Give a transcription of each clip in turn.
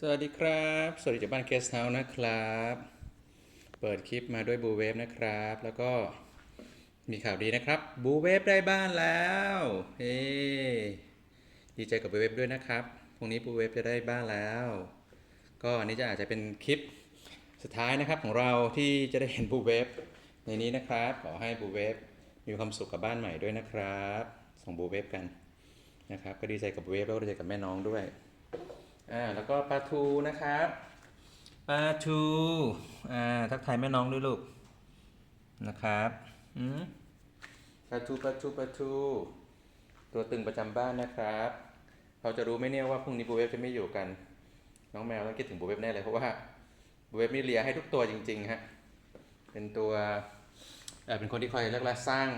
สวัสดีครับ สวัสดีจากบ้านเกสเฮาส์นะครับ เปิดคลิปมาด้วยบูเวฟนะครับ แล้วก็มีข่าวดีนะครับบูเวฟได้บ้านแล้วเฮ้ดีใจกับบูเวฟด้วยนะครับพรุ่งนี้บูเวฟจะได้บ้านแล้ว ก็อันนี้จะอาจจะเป็นคลิปสุดท้ายนะครับของเราที่จะได้เห็นบูเวฟในนี้นะครับ ขอให้บูเวฟมีความสุขกับบ้านใหม่ด้วยนะครับ ส่งบูเวฟกันนะครับ ก็ดีใจกับบูเวฟแล้วก็ดีใจกับแม่น้องด้วย อ่าแล้วก็ปลาทูนะครับปลาทูอ่าทักทายแม่น้องด้วยลูกนะครับอืมปลาทูปลาทูปลาทู ตัวตึงประจำบ้านนะครับเขาจะรู้ไหมเนี่ยว่าพรุ่งนี้บูเวฟจะไม่อยู่กัน น้องแมวต้องคิดถึงบูเวฟแน่เลยเพราะว่าบูเวฟนี่เลียให้ทุกตัวจริงๆฮะเป็นตัวเอ่อเป็นคนที่คอยเรียกว่าสร้าง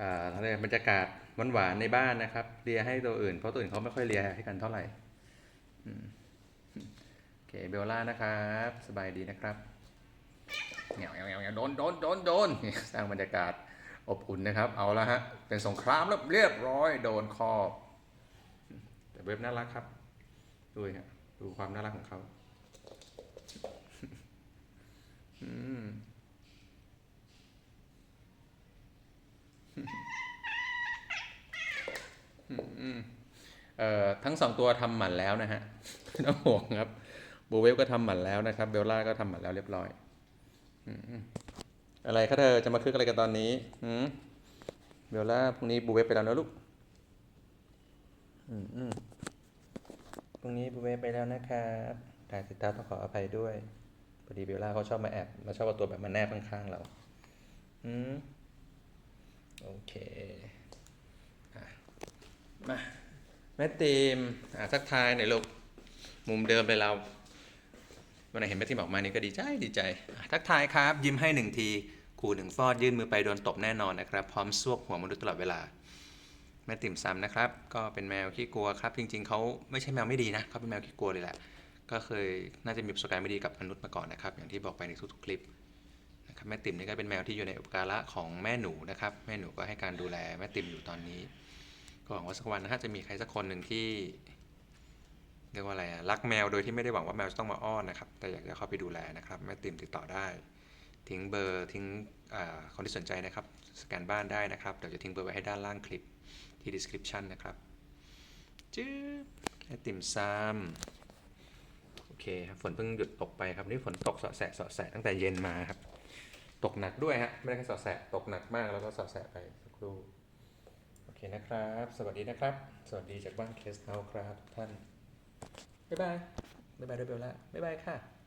อ่าอะไรบรรยากาศหวานๆในบ้านนะครับเลียให้ตัวอื่นเพราะตัวอื่นเขาไม่ค่อยเลียให้กันเท่าไหร่ โอเคเบลล่านะครับ สบายดีนะครับเงี้ยวเงี้ยวเงี้ยวเงี้ยวโดนโดนโดนโดนสร้างบรรยากาศอบอุ่นนะครับ เอาละฮะ เป็นสงครามแล้วเรียบร้อยโดนครอบ แต่เว็บน่ารักครับ ดูฮะดูความน่ารักของเขาอืมอืม ทั้งสองตัวทำหมันแล้วนะฮะไม่ต้องห่วงครับบูเวฟก็ทำหมันแล้วนะครับ เบลล่าก็ทำหมันแล้วเรียบร้อยอะไรคะเธอจะมาคึกอะไรกันตอนนี้อืมเบลล่าพรุ่งนี้บูเวฟไปแล้วนะลูกอืมพรุ่งนี้บูเวฟไปแล้วนะครับถ่ายติตาต้องขออภัยด้วยพอดีเบลล่าเขาชอบมาแอบมาชอบเอาตัวแบบมาแนบข้างๆเราอืมโอเคอะมา แม่ตีมอะทักทายหน่อยลูกมุมเดิมเลยเราวันไหนเห็นแม่ตีมออกมานี่ก็ดีใจดีใจอะทักทายครับ ยิ้มให้หนึ่งทีขู่หนึ่งฟอดยื่นมือไปโดนตบแน่นอนนะครับ พร้อมซวกหัวมนุษย์ตลอดเวลา แม่ติ่มซ้ำนะครับ ก็เป็นแมวขี้กลัวครับ จริง ๆเขาไม่ใช่แมวไม่ดีนะเขาเป็นแมวขี้กลัวเลยแหละ ก็เคยน่าจะมีประสบการณ์ไม่ดีกับมนุษย์มาก่อนนะครับ อย่างที่บอกไปในทุกๆคลิปนะครับแม่ติ่มนี่ก็เป็นแมวที่อยู่ในอุปการะของแม่หนูนะครับ แม่หนูก็ให้การดูแลแม่ติ่มอยู่ตอนนี้ หวังว่าสักวันถ้าจะมีใครสักคนหนึ่งที่เรียกว่าอะไรอะรักแมวโดยที่ไม่ได้หวังว่าแมวจะต้องมาอ้อนนะครับ แต่อยากจะเข้าไปดูแลนะครับแม่ติ่มติดต่อได้ ทิ้งเบอร์ทิ้งคนที่สนใจนะครับ สแกนบ้านได้นะครับ เดี๋ยวจะทิ้งเบอร์ไว้ให้ด้านล่างคลิปที่ description นะครับจื๊บแม่ติ่มซ้ำโอเคครับฝนเพิ่งหยุดตกไปครับนี่ฝนตกสะแสะสะแสะตั้งแต่เย็นมาครับ ตกหนักด้วยฮะไม่ได้แค่สะแสะตกหนักมากแล้วก็สะแสะไปสักครู่ คนะครับ สวัสดีนะครับ สวัสดีจากบ้านเคสเฮาครับทุกท่าน บ๊ายบาย บ๊ายบายด้วยเบลล่าบ๊ายบายค่ะ